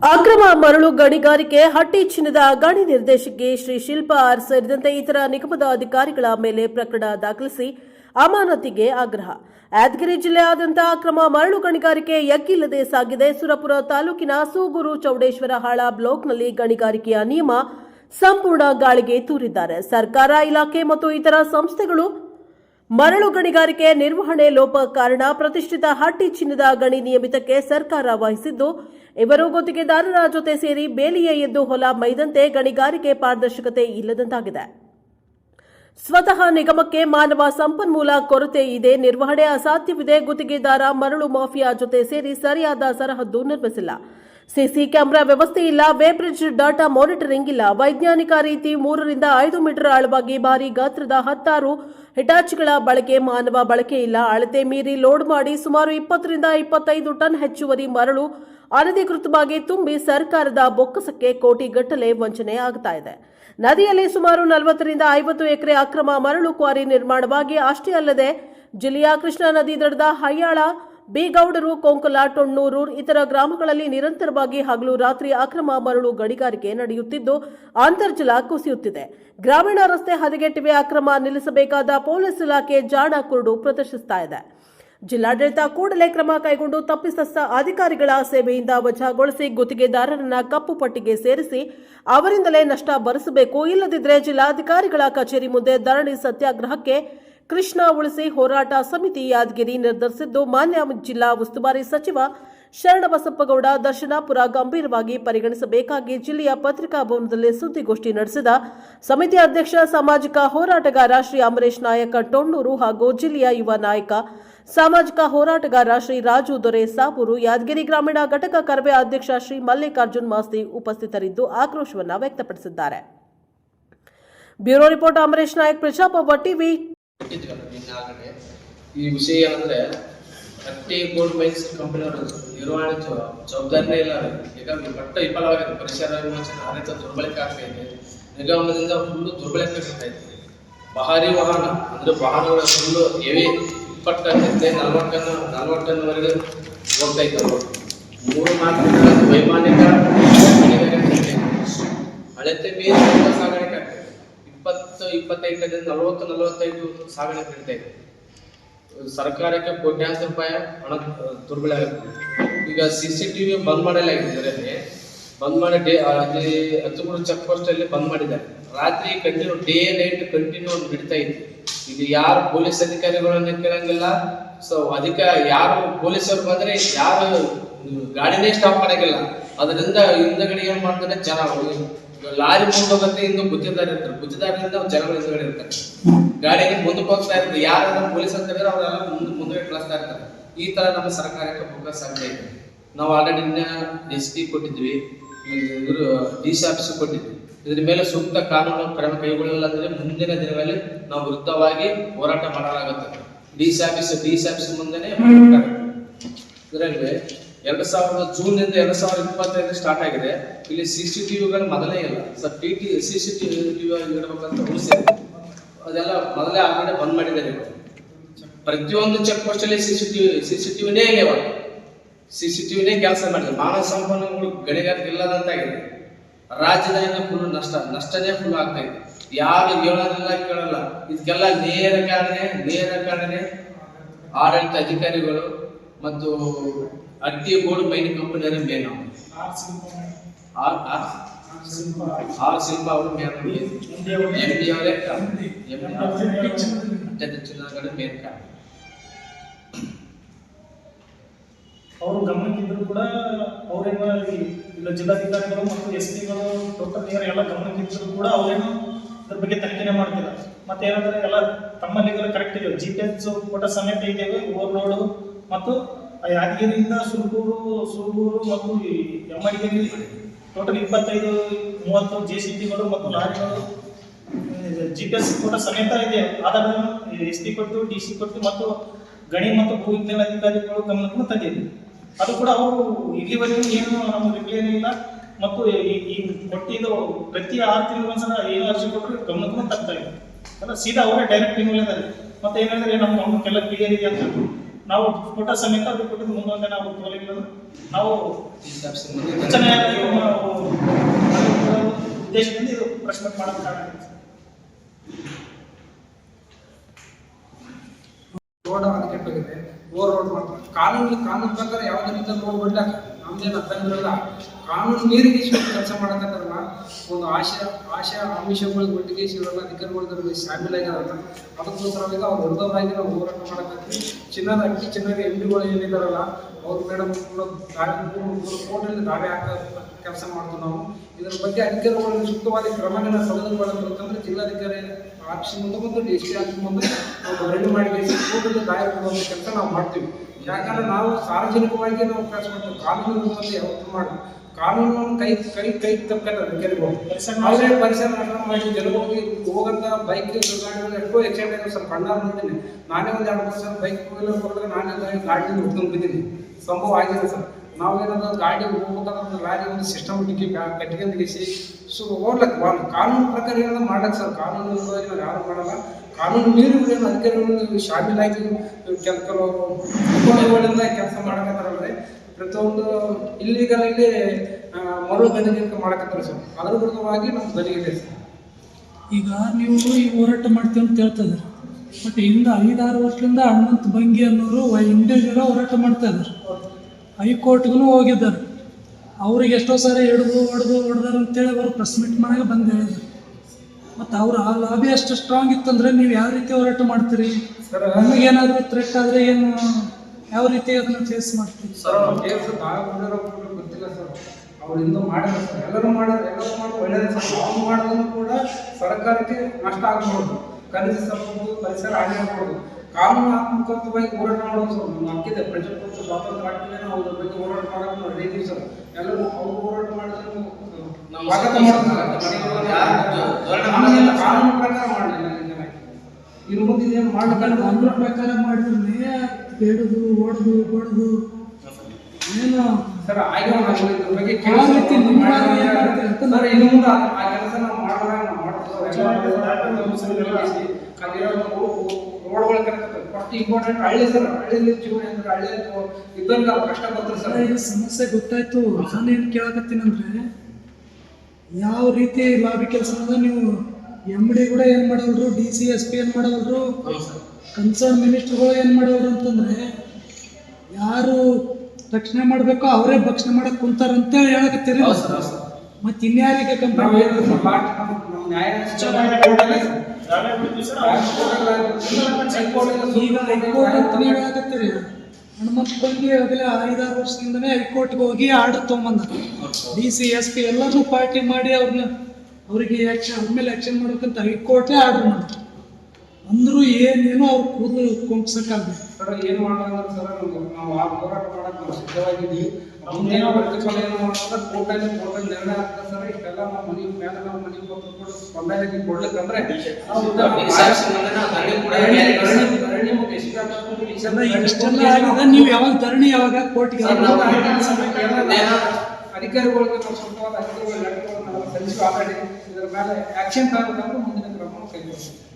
ಅಕ್ರಮ ಮರಳು ಗಣಿಗಾರಿಕೆ, ಹಟ್ಟಿ ಚಿನ್ನದ ಗಣಿ ನಿರ್ದೇಶಕಿ ಶ್ರೀ ಶಿಲ್ಪಾ ಆರ್ ಸೇರಿದಂತೆ ಇತರ ನಿಗಮದ ಅಧಿಕಾರಿಗಳ ಮೇಲೆ ಪ್ರಕರಣ ದಾಖಲಿಸಿ ಅಮಾನತಿಗೆ ಆಗ್ರಹ. ಯಾದಗಿರಿ ಜಿಲ್ಲೆಯಾದ್ಯಂತ ಅಕ್ರಮ ಮರಳು ಗಣಿಗಾರಿಕೆ ಎಕ್ಕಿಲ್ಲದೆ ಸಾಗಿದೆ. ಸುರಪುರ ತಾಲೂಕಿನ ಸೂಗೂರು ಚೌಡೇಶ್ವರ ಹಾಳ ಬ್ಲಾಕ್ನಲ್ಲಿ ಗಣಿಗಾರಿಕೆಯ ನಿಯಮ ಸಂಪೂರ್ಣ ಗಾಳಿಗೆ ತೂರಿದ್ದಾರೆ. ಸರ್ಕಾರ, ಇಲಾಖೆ ಮತ್ತು ಇತರ ಸಂಸ್ಥೆಗಳು ಮರಳು ಗಣಿಗಾರಿಕೆ ನಿರ್ವಹಣೆ ಲೋಪ ಕಾರಣ ಪ್ರತಿಷ್ಠಿತ ಹಟ್ಟಿ ಚಿನ್ನದ ಗಣಿ ನಿಯಮಿತಕ್ಕೆ ಸರ್ಕಾರ ವಹಿಸಿದ್ದು, ಇವರು ಗುತ್ತಿಗೆದಾರರ ಜೊತೆ ಸೇರಿ ಬೇಲಿಯೇ ಎದ್ದು ಹೊಲ ಮೈದಂತೆ ಗಣಿಗಾರಿಕೆ ಪಾರದರ್ಶಕತೆ ಇಲ್ಲದಂತಾಗಿದೆ. ಸ್ವತಃ ನಿಗಮಕ್ಕೆ ಮಾನವ ಸಂಪನ್ಮೂಲ ಕೊರತೆ ಇದೆ, ನಿರ್ವಹಣೆ ಅಸಾಧ್ಯವಿದೆ, ಗುತ್ತಿಗೆದಾರ ಮರಳು ಮಾಫಿಯಾ ಜೊತೆ ಸೇರಿ ಸರಿಯಾದ ಸರಹದ್ದು ನಿರ್ಮಿಸಿಲ್ಲ. ಸಿಸಿ ಕ್ಯಾಮೆರಾ ವ್ಯವಸ್ಥೆ ಇಲ್ಲ ವೇಬ್ರಿಡ್ಜ್ ಬ್ರಿಡ್ಜ್ ಡಾಟಾ ಮಾನಿಟರಿಂಗ್ ಇಲ್ಲ. ವೈಜ್ಞಾನಿಕ ರೀತಿ ಮೂರರಿಂದ ಐದು ಮೀಟರ್ ಆಳವಾಗಿ ಭಾರಿ ಗಾತ್ರದ ಹತ್ತಾರು ಹಿಟಾಚಿಗಳ ಬಳಕೆ, ಮಾನವ ಬಳಕೆ ಇಲ್ಲ. ಅಳತೆ ಮೀರಿ ಲೋಡ್ ಮಾಡಿ ಸುಮಾರು ಇಪ್ಪತ್ತರಿಂದ ಇಪ್ಪತ್ತೈದು ಟನ್ ಹೆಚ್ಚುವರಿ ಮರಳು ಅನಧಿಕೃತವಾಗಿ ತುಂಬಿ ಸರ್ಕಾರದ ಬೊಕ್ಕಸಕ್ಕೆ ಕೋಟಿಗಟ್ಟಲೆ ವಂಚನೆ ಆಗ್ತಾ ಇದೆ. ನದಿಯಲ್ಲಿ ಸುಮಾರು ನಲವತ್ತರಿಂದ ಐವತ್ತು ಎಕರೆ ಅಕ್ರಮ ಮರಳು ಕ್ವಾರಿ ನಿರ್ಮಾಣವಾಗಿ ಅಷ್ಟೇ ಅಲ್ಲದೆ ಜಿಲ್ಲೆಯ ಕೃಷ್ಣಾ ನದಿ ದಡದ ಹಯ್ಯಾಳ ಬಿಗೌಡರು, ಕೊಂಕಲ, ಟೊಣ್ಣೂರು ಇತರ ಗ್ರಾಮಗಳಲ್ಲಿ ನಿರಂತರವಾಗಿ ಹಗಲು, ರಾತ್ರಿ ಅಕ್ರಮ ಮರಳು ಗಣಿಗಾರಿಕೆ ನಡೆಯುತ್ತಿದ್ದು, ಅಂತರ್ಜಲ ಕುಸಿಯುತ್ತಿದೆ. ಗ್ರಾಮೀಣ ರಸ್ತೆ ಹದಗೆಟ್ಟಿವೆ, ಅಕ್ರಮ ನಿಲ್ಲಿಸಬೇಕಾದ ಪೊಲೀಸ್ ಇಲಾಖೆ ಜಾಣ ಕುರುಡು ಪ್ರದರ್ಶಿಸ್ತಾ ಇದೆ. ಜಿಲ್ಲಾಡಳಿತ ಕೂಡಲೇ ಕ್ರಮ ಕೈಗೊಂಡು ತಪ್ಪಿತಸ್ಥ ಅಧಿಕಾರಿಗಳ ಸೇವೆಯಿಂದ ವಜಾಗೊಳಿಸಿ ಗುತ್ತಿಗೆದಾರರನ್ನ ಕಪ್ಪು ಪಟ್ಟಿಗೆ ಸೇರಿಸಿ, ಅವರಿಂದಲೇ ನಷ್ಟ ಭರಿಸಬೇಕು. ಇಲ್ಲದಿದ್ದರೆ ಜಿಲ್ಲಾಧಿಕಾರಿಗಳ ಕಚೇರಿ ಮುಂದೆ ಧರಣಿ ಸತ್ಯಾಗ್ರಹಕ್ಕೆ ಕೃಷ್ಣ ಉಳಿಸಿ ಹೋರಾಟ ಸಮಿತಿ ಯಾದಗಿರಿ ನಿರ್ಧರಿಸಿದ್ದು ಮಾನ್ಯ ಜಿಲ್ಲಾ ಉಸ್ತುವಾರಿ ಸಚಿವ ಶರಣಬಸಪ್ಪಗೌಡ ದರ್ಶನಾಪುರ ಗಂಭೀರವಾಗಿ ಪರಿಗಣಿಸಬೇಕಾಗಿ ಜಿಲ್ಲೆಯ ಪತ್ರಿಕಾ ಭವನದಲ್ಲಿ ಸುದ್ದಿಗೋಷ್ಠಿ ನಡೆಸಿದ ಸಮಿತಿ ಅಧ್ಯಕ್ಷ, ಸಾಮಾಜಿಕ ಹೋರಾಟಗಾರ ಶ್ರೀ ಅಮರೇಶ್ ನಾಯಕ, ಟೊಣ್ಣೂರು ಹಾಗೂ ಜಿಲ್ಲೆಯ ಯುವ ನಾಯಕ, ಸಾಮಾಜಿಕ ಹೋರಾಟಗಾರ ಶ್ರೀ ರಾಜು ದೊರೆ ಸಾಬೂರು, ಯಾದಗಿರಿ ಗ್ರಾಮೀಣ ಘಟಕ ಕರವೇ ಅಧ್ಯಕ್ಷ ಶ್ರೀ ಮಲ್ಲಿಕಾರ್ಜುನ್ ಮಾಸ್ತಿ ಉಪಸ್ಥಿತರಿದ್ದು ಆಕ್ರೋಶವನ್ನು ವ್ಯಕ್ತಪಡಿಸಿದ್ದಾರೆ. ಬ್ಯೂರೋ ರಿಪೋರ್ಟ್, ಅಮರೇಶ್ ನಾಯಕ್ ಪ್ರಶಾಪ ಟಿವಿ ಕೊಟ್ಟಿದ್ವಲ್ಲ ನಿನ್ನೆ ಆಗಲೇ ಈ ವಿಷಯ ಏನಂದ್ರೆ ಹಟ್ಟಿ ಗೋಲ್ಡ್ ಮೈನ್ಸ್ ಕಂಪನಿಯವರು ನಿರ್ವಹಣೆ ಜವ- ಜವಾಬ್ದಾರಿನೇ ಇಲ್ಲ. ಈಗ ಬಟ್ಟ ವಿಫಲವಾಗಿದೆ, ಪರಿಸರ ವಿಮೋಚನೆ ಆಡಳಿತ ದುರ್ಬಳಕೆ ಆಗ್ತಾ ಇದೆ. ನಿಗಮದಿಂದ ಫುಲ್ಲು ದುರ್ಬಳಕೆ ಆಗ್ತಾ ಇದೆ. ಭಾರಿ ವಾಹನ, ಅಂದ್ರೆ ವಾಹನಗಳ ಫುಲ್ಲು ಹೆವಿ ಇಪ್ಪತ್ತು ಟನ್ನಿಂದ ನಲ್ವತ್ತು ಟನ್ ನಲ್ವತ್ತು ಹೋಗ್ತಾ ಇದ್ದವು. ಮೂರು ನಾಲ್ಕು ವೈಮಾನಿಕ ಅಳತೆ ಮೀರಿ ಸಾಗಾಣಿಕೆ ಆಗ್ತದೆ ಇಪ್ಪತ್ತು ಇಪ್ಪತ್ತೈದರಿಂದ ನಲವತ್ತು, ನಲವತ್ತೈದು ಸಾವಿರ ನಡೀತಾ ಇದೆ ಸರ್ಕಾರಕ್ಕೆ ಕೋಟ್ಯಾಂತರ ರೂಪಾಯಿ ಹಣ ದುರ್ಬಳ ಈಗ ಸಿ ಸಿ ಟಿ ವಿ ಬಂದ್ ಮಾಡಲಾಗಿದೆ ಬಂದ್ ಮಾಡಿ ಡೇ ಅಲ್ಲಿ ಹತ್ತುಮೂರು ಚೆಕ್ ಪೋಸ್ಟ್ ಬಂದ್ ಮಾಡಿದ್ದಾರೆ. ರಾತ್ರಿ ಕಂಟಿನ್ಯೂ, ಡೇ ನೈಟ್ ಕಂಟಿನ್ಯೂ ಬಿಡ್ತಾ ಇತ್ತು ಇದು. ಯಾರು ಪೊಲೀಸ್ ಅಧಿಕಾರಿಗಳನ್ನ ಕೇಳಂಗಿಲ್ಲ. ಸೊ, ಅದಕ್ಕೆ ಯಾರು ಪೊಲೀಸರು ಬಂದ್ರೆ ಯಾರು, ಗಾಡಿನೇ ಸ್ಟಾಪ್ ಮಾಡಂಗಿಲ್ಲ. ಅದರಿಂದ ಹಿಂದಗಡೆ ಏನ್ ಮಾಡ್ತಾರೆ? ಜನ ಲಾರಿ ಮುಂದೆ ಹೋಗುತ್ತೆ ಇಂದು ಗುತ್ತಿದಾರ ಇರ್ತಾರೆ. ಗುತ್ತಿದಾರರಿಂದ ಜನಗಳು ಇರ್ತಾರೆ. ಗಾಡಿಗೆ ಮುಂದಕ್ಕೆ ಹೋಗ್ತಾ ಇರ್ತಾರೆ. ಯಾರು ಪೊಲೀಸ್ ಅಂತ ಹೇಳಿದ್ರೆ ಅವರೆಲ್ಲ ಮುಂದೆ ಮುಂದೆ ಕಳಿಸ್ತಾ ಇರ್ತಾರೆ. ಈ ತರ ನಮ್ಮ ಸರ್ಕಾರಕ್ಕೆ ಫೋಕಸ್ ಆಗ್ತಾ ಇದೆ. ನಾವು ಆಲ್ರೆಡಿ ಎಸ್ ಪಿ ಕೊಟ್ಟಿದ್ವಿ. ಇವರು ಡಿ ಸಿ ಆಫೀಸ್ ಕೊಟ್ಟಿದ್ವಿ. ಇದ್ರ ಮೇಲೆ ಸೂಕ್ತ ಕಾನೂನು ಕ್ರಮ ಕೈಗೊಳ್ಳಲ್ಲ ಅಂದ್ರೆ ಮುಂದಿನ ದಿನಗಳಲ್ಲಿ ನಾವು ವಿರುದ್ಧವಾಗಿ ಹೋರಾಟ ಮಾಡಲಾಗುತ್ತೆ D C office D C office ಮುಂದೆನೆ ಇದರಲ್ಲಿ ಎರಡು ಸಾವಿರದ ಜೂನ್ನಿಂದ ಎರಡು ಸಾವಿರದ ಇಪ್ಪತ್ತೈದು ಸ್ಟಾರ್ಟ್ ಆಗಿದೆ. ಇಲ್ಲಿ ಸಿ ಸಿ ಟಿವಿಗಳು ಮೊದಲೇ ಇಲ್ಲ. Sir T T C C TV ಇಡಬೇಕಂತ rules ಇದೆ. ಅದೆಲ್ಲ ಮೊದಲೇ ಆಲ್ರೆಡಿ ಬಂದ್ ಮಾಡಿದ್ದಾರೆ ನೀವು ಪ್ರತಿಯೊಂದು ಚೆಕ್ ಪೋಸ್ಟ್ ಅಲ್ಲಿ C C TV C C ಟಿವಿನೇ ಇಲ್ಲ ಇವಾಗ. ಸಿ ಸಿ ಟಿವಿನೇ ಕೆಲಸ ಮಾಡಿದೆ. ಮಾನವ ಸಂಪನ್ಮೂಲಗಳು ಗಣಿಗಾರಿಕೆ ಇಲ್ಲದಂತಾಗಿದೆ ರಾಜ್ಯದಿಂದ ಫುಲ್ ನಷ್ಟ, ನಷ್ಟನೇ ಫುಲ್ ಆಗ್ತಾ ಇದೆ. ಯಾರು ಹೇಳೋದಿಲ್ಲ, ಕೇಳಲ್ಲ. ಇದಕ್ಕೆಲ್ಲ ನೇರ ಕಾರಣ ನೇರ ಕಾರಣ ಆಡಳಿತ ಅಧಿಕಾರಿಗಳು ಮತ್ತು Hatti gold mining ಕಂಪನಿಯವರೇ main R R R? Shilpa ಅವರು. ಮೇನ್ ಎಂ ಡಿ ಅವರೇ. ಮೇನ್ ಕಾರಣ ಅವರು. ಗಮನಕ್ಕಿದ್ರು ಕೂಡ ಅವರೇನು ಇಲ್ಲ ಜಿಲ್ಲಾಧಿಕಾರಿಗಳು ಮತ್ತು ಎಸ್ ಪಿಗಳು ಡಾಕ್ಟರ್ ನೀರು ಎಲ್ಲ ಗಮನಕ್ಕಿದ್ರು ಕೂಡ ಅವರೇನು ಇದ್ರ ಬಗ್ಗೆ ತನಿಖೆನೆ ಮಾಡ್ತಿಲ್ಲ. ಮತ್ತೆ ಏನಂದ್ರೆ ಎಲ್ಲ ತಮ್ಮಲ್ಲಿಗೆಲ್ಲ ಕರೆಕ್ಟ್ ಇದೆ ಜಿ ಪಿ ಎಸ್ ಫೋಟೋ ಸಮೇತ ಇದ್ದೇವೆ ಓವರ್ಲೋಡು ಮತ್ತು ಯಾದಗಿರಿಯಿಂದ ಸುರಗೂರು ಸುರಗೂರು ಮತ್ತು ಈ ಯಮ್ಮಡಿಗೇರಿ ಟೋಟಲ್ ಇಪ್ಪತ್ತೈದು, ಮೂವತ್ತು ಜೆ ಸಿ ಟಿಗಳು ಮತ್ತು ಲಾರಿಗಳು ಜಿ ಪಿ ಎಸ್ ಕೂಡ ಸಮೇತ ಇದೆ. ಆಧಾರ ಎಸ್ ಟಿ ಕೊಟ್ಟು, ಡಿ ಸಿ ಕೊಟ್ಟು ಮತ್ತು ಗಣಿ ಮತ್ತು ಭೂ ವಿಜ್ಞಾನ ಅಧಿಕಾರಿಗಳು ಗಮನಕ್ಕೂ ತಂದಿದೆ ಅದು ಕೂಡ ಅವರು ಇಲ್ಲಿವರೆಗೂ ಏನು ನಮ್ಮ ರಿಪ್ಲೈ ಇಲ್ಲ ಮತ್ತು ಈ- ಕೊಟ್ಟಿದ್ದು ಪ್ರತಿ ಆರು ತಿಂಗಳು ಒಂದ್ಸಲ ಏನು ಅರ್ಜಿ ಕೊಟ್ಟರು ಗಮನಕ್ಕೂ ತಗ್ತಾ ಇದೆ ಅಲ್ಲ, ಸೀದಾ ಅವರೇ ಡೈರೆಕ್ಟ್ ಇದ್ದಾರೆ ಮತ್ತೆ ಏನಂದ್ರೆ ನಮ್ಮ ಗಮನಕ್ಕೆಲ್ಲ ಕ್ಲಿಯರ್ ಇದೆ ಅಂತ. ನಾವು ಕೊಟ್ಟ ಸಮೇತ ಅದು ಕೊಟ್ಟಿದ್ದು ಮುಂದೊಂದೆ ನಾವು ತೊಗೊಳ್ಳಿಲ್ಲ ನಾವು ಉದ್ದೇಶದಿಂದ ಇದು ಪ್ರಶ್ನೆ ಮಾಡೋದು ಕಾರಣ ರೋಡ್ ಕೆಟ್ಟೋಗಿದೆ. ಓವರ್ ರೋಡ್ ಮಾಡ್ತಾರೆ. ಕಾನೂನು ಕಾನೂನು ಪ್ರಕಾರ ಯಾವುದೇ ರೀತಿಯಲ್ಲಿ ರೋಡ್ ಬಿಡ್ಲಾಕ ನಮ್ದೇನು ಇರಲ್ಲ ಕಾನೂನು ಮೀರಿಗೆ ಕೆಲಸ ಮಾಡಕತ್ತಾರಲ್ಲ, ಒಂದು ಆಶಾ ಆಶಾ ಆಮಿಷಗಳಿಗೆ ಒಟ್ಟಿಗೆ ಇವೆಲ್ಲ ಅಧಿಕಾರಿಗಳು ಶಾಮೀಲಾಗ್ಯಾರಲ್ಲ ಅದಕ್ಕೋಸ್ಕರವಾಗಿ ಅವ್ರು ವಿರುದ್ಧವಾಗಿ ನಾವು ಹೋರಾಟ ಮಾಡಕತ್ತೀವಿ. ಚಿನ್ನದ ಅಕ್ಕಿ, ಚಿನ್ನದ ಎಂ ಡಿಗಳು ಏನಿದಾರಲ್ಲ, ಅವ್ರು ಮೇಡಮ್ ಕೂಡ ದಾರಿ ಕೋರ್ಟಲ್ಲಿ ದಾರಿ ಹಾಕ ಕೆಲಸ ಮಾಡ್ತೀವಿ ನಾವು. ಇದರ ಬಗ್ಗೆ ಅಧಿಕಾರಿಗಳು ಸೂಕ್ತವಾದ ಕ್ರಮಗಳನ್ನ ತೆಗೆದುಕೊಳ್ಳಬೇಕಂದ್ರೆ ಜಿಲ್ಲಾಧಿಕಾರಿ ಆಫೀಸ್ ಮುಂದೆ ಬಂದು, ಡಿ ಸಿ ಆಫೀಸ್ ಮುಂದೆ ನಾವು ವರದಿ ಮಾಡಿ ಕೋರ್ಟಲ್ಲಿ ದಾರಿ ಕೊಡುವಂಥ ಕೆಲಸ ನಾವು ಮಾಡ್ತೀವಿ. ಯಾಕಂದ್ರೆ ನಾವು ಸಾರ್ವಜನಿಕವಾಗಿ ನಾವು ಕೆಲಸ ಮಾಡ್ತೀವಿ. ಕಾನೂನು ಯಾವತ್ತೂ ಮಾಡಿ ಕಾನೂನು ಕೈ ಕೈ ಕೈ ಅವರೇ ಪರಿಸರ ನಾಶ ಮಾಡಿ ಜನಗಳಿಗೆ ಹೋಗಂತ ಬೈಕ್ ಗಾಡಿಗಳು ಎಷ್ಟೋ ಎಕ್ಸೈಟ್ ಆಗಿದೆ ಸರ್ ಕಣ್ಣಾರು ಬಂದಿದ್ದೀನಿ ನಾನೇ ಒಂದು ಎರಡು ಸರ್ ಸಲ ಬೈಕ್ ಹೋಗಿಲ್ಲ ನಾನೇ ಗಾಡಿ ಗಾಡಿಯಿಂದ ಹುಡ್ಕೊಂಡು ಬಿದ್ದೀನಿ ಸಂಭವ ಆಗಿದೆ ಸರ್. ನಾವೇನಾದ್ರು ಗಾಡಿ ಹೋಗ್ಬೇಕಾದ್ರೆ ಲಾರಿ ಒಂದು ಸಿಸ್ಟಮೆಟಿಕ್ ಕಟ್ಟಿಗೆ ನಿಲ್ಲಿಸಿ. ಸೊ ಓಡ್ಲಕ್ ಒಂದು ಕಾನೂನು ಪ್ರಕಾರ ಏನಾದ್ರು ಮಾಡಕ್ ಸರ್. ಕಾನೂನು ನಾವು ಯಾರು ಮಾಡಲ್ಲ. ಕಾನೂನು ನೀರು ಅದಕ್ಕೆ ಅಧಿಕಾರಿಗಳು ಶಾಮೀಲಾಗಿ ಕೆಲವು ಕೆಲಸ ಮಾಡಕತ್ತಾರಲ್ರಿ. ಪ್ರತಿಯೊಂದು ಇಲ್ಲಿಗಲ್ಲಿ ಮರು ಗಣಿಗಾರಿಕೆ ಮಾಡಕತ್ತಾರೆ ಸರ್. ಅದ್ರ ವಿರುದ್ಧವಾಗಿ ನಮ್ಮ ಇದೆ ಸರ್. ಈಗ ನೀವು ಈ ಹೋರಾಟ ಮಾಡ್ತೀವಿ ಅಂತ ಹೇಳ್ತದೆ ಬಟ್ ಇಂದ ಐದಾರು ವರ್ಷದಿಂದ ಹನುಮಂತ ಬಂಗಿ ಅನ್ನೋರು ಇಂಡಿವಿಜುವಲ್ ಹೋರಾಟ ಮಾಡ್ತಾ ಇದ್ದಾರೆ. ಹೈಕೋರ್ಟ್ಗೂ ಹೋಗಿದ್ದಾರೆ. ಅವ್ರಿಗೆ ಎಷ್ಟೋ ಸಾರಿ ಹಿಡಿದು ಹೊಡೆದು ಹೊಡೆದಾರ ಅಂತೇಳಿ ಅವರು ಪ್ರೆಸ್ ಮೀಟ್ ಮಾಡಾಗ ಬಂದು ಹೇಳಿದ್ರು. ಮತ್ತು ಅವ್ರ ಆ ಲಾಬಿ ಅಷ್ಟು ಸ್ಟ್ರಾಂಗ್ ಇತ್ತಂದ್ರೆ ನೀವು ಯಾವ ರೀತಿ ಹೋರಾಟ ಮಾಡ್ತೀರಿ? ನಮಗೇನಾದರೂ ಥ್ರೆಟ್ ಆದರೆ ಏನು ಯಾವ ರೀತಿ ಅದನ್ನು ಫೇಸ್ ಮಾಡ್ತೀವಿ ಸರ್ ಅವ್ರ ಕೇಸ್ ಗೊತ್ತಿಲ್ಲ ಸರ್ ಅವ್ರು ಇನ್ನೂ ಮಾಡಿಲ್ಲ ಸರ್ ಎಲ್ಲರೂ ಮಾಡಿದ್ರೆ ಎಲ್ಲರೂ ಸರ್ ಮಾಡೋದು ಕೂಡ ಸರ್ಕಾರಕ್ಕೆ ನಷ್ಟ ಆಗ್ಬೋದು ಕನಿಷ್ಠ ಪರಿಸರ ಹಾನಿ ಆಗ್ಬೋದು ಕಾನೂನಾತ್ಮಕವಾಗಿ ಹೋರಾಟ ಮಾಡೋದು ಸರ್ ಹಕ್ಕಿದೆ. ಪ್ರಜಾಪ್ರಭುತ್ವ ಸ್ವಾತಂತ್ರ್ಯ ಆಗ್ತದೆ. ನಾವು ಅದ್ರ ಬಗ್ಗೆ ಹೋರಾಟ ಮಾಡೋದು ನಾವು ರೆಡಿ ಸರ್ ಎಲ್ಲರೂ ಅವ್ರು ಹೋರಾಟ ಮಾಡಿದ್ರೆ ಸ್ವಾಗತ ಕಾನೂನು ಪ್ರಕಾರ ಮಾಡಲಿಲ್ಲ ಇನ್ನು ಮುಂದೆ ಇದೇನು ಕಾನೂನು ಒಂದು ಪ್ರಕಾರ ಮಾಡಿದ್ರೆ ಬೇಡದು ಹೊಡೆದು ಬಡ್ದು ಏನು ಸರ್ ಇದ್ರ ಬಗ್ಗೆ ಯಾವ ರೀತಿ ನಿಮ್ಮ ಸರ್ ಇನ್ನು ಮುಂದೆ ಆ ಆ ಕೆಲಸ ನಾವು ಮಾಡೋಣ ನಾವು ಮಾಡ್ತೀವಿ ರೋಡ್ಗಳು ಕರೆಕ್ಟ್ ಫಸ್ಟ್ ಇಂಪಾರ್ಟೆಂಟ್ ಹಳ್ಳಿ ಸರ್ ಹಳ್ಳಿಯಲ್ಲಿ ಜೀವನ ಅಂದ್ರೆ ಹಳ್ಳಿ ಇದ್ದಂಗೆ ಅವ್ರು ಕಷ್ಟ ಬರ್ತಾರೆ ಸರ್. ಸಮಸ್ಯೆ ಗೊತ್ತಾಯ್ತು. ನಾನು ಏನು ಕೇಳಕತ್ತೀನಂದ್ರೆ ಯಾವ ರೀತಿ ಲಾಭಿ ಕೆಲಸ ಅದ ನೀವು ಎಂ ಡಿ ಕೂಡ ಏನು ಮಾಡಲ್ರು ಡಿ ಸಿ ಎಸ್ ಪಿ ಏನು ಮಾಡಲ್ರು ಕನ್ಸರ್ನ್ ಮಿನಿಸ್ಟರ್ಗಳು ಏನು ಮಾಡಲ್ರು ಅಂತಂದ್ರೆ ಯಾರು ರಕ್ಷಣೆ ಮಾಡಬೇಕೋ ಅವರೇ ಭಕ್ಷಣೆ ಮಾಡಕ್ ಕುಂತಾರ ಅಂತೇಳಿ ಹೇಳಕತ್ತೀರಿ ಮತ್ತೆ ಇನ್ಯಾರಿಗೆ ನಾವು ಕಂಪೇರ್ ಸರ್ ಲಾಟ್ ನಮ್ಮ ನಮ್ಮ ನ್ಯಾಯ ಚೆನ್ನಾಗಿ ಕೋರ್ಟಲ್ಲೇ ಸರ್. ನಾವೇ ಬಿಡ್ತೀವಿ ಸರ್ ಈಗ ಹೈಕೋರ್ಟ್ ಅಂತ ಹೇಳಕತ್ತೀರಿ? ಹನುಮಂತ ಬಂದಿ ಆಗಲೇ ಐದಾರು ವರ್ಷದಿಂದನೇ ಹೈಕೋರ್ಟ್ಗೆ ಹೋಗಿ ಆರ್ಡರ್ ತೊಗೊಂಬಂದ ಡಿ ಸಿ ಎಸ್ ಪಿ ಎಲ್ಲರೂ ಪಾರ್ಟಿ ಮಾಡಿ ಅವ್ರನ್ನ ಅವರಿಗೆ ಆ್ಯಕ್ಷನ್ ಅವ್ರ ಮೇಲೆ ಆ್ಯಕ್ಷನ್ ಮಾಡ್ಬೇಕಂತ ಹೈಕೋರ್ಟೇ ಆರ್ಡರ್ ಮಾಡ್ತಾರೆ ಅಂದರೂ ಏನೇನೋ ಅವ್ರು ಕೂದಲು ಕೊಂಕ್ಸಕ್ಕಾಗಬೇಕು ಸರ್ ಏನು ಮಾಡೋದಂದ್ರೆ ಸರ್ ನಾವು ಆ ಹೋರಾಟ ಮಾಡಕ್ಕೆ ನಾವು ಸಿದ್ಧವಾಗಿದ್ದೀವಿ ಮುಂದೇನೋ ಪ್ರತಿಫಲ ಏನು ಮಾಡೋದ್ರೆ ಕೋರ್ಟಲ್ಲಿ ಕೋರ್ಟಲ್ಲಿ ನಿರ್ಣಯ ಆಗ್ತದೆ ಸರ್ ಇಷ್ಟೆಲ್ಲ ನಮ್ಮ ಮನೆ ಮೇಲೆ ನಾವು ಮನೆ ಕೊಟ್ಟು ಕೂಡ ಸ್ಪಂದನೆ ಕೊಡ್ಲಿಕ್ಕಂದ್ರೆ ಇಷ್ಟೆಲ್ಲ ಆಗಿದೆ ನೀವು ಯಾವಾಗ ಧರಣಿ ಯಾವಾಗ ಕೋರ್ಟ್ಗೆ ಅಧಿಕಾರಿಗಳಿಗೆ ನಾವು ಅಧಿಕಾರಿಗಳು ಆಲ್ರೆಡಿ ಇದರ ಮೇಲೆ ಆಕ್ಷನ್ ತಗೋಬೇಕಂದ್ರೆ ಮುಂದಿನ ಕ್ರಮ ಕೈಗೊಳ್ತೀವಿ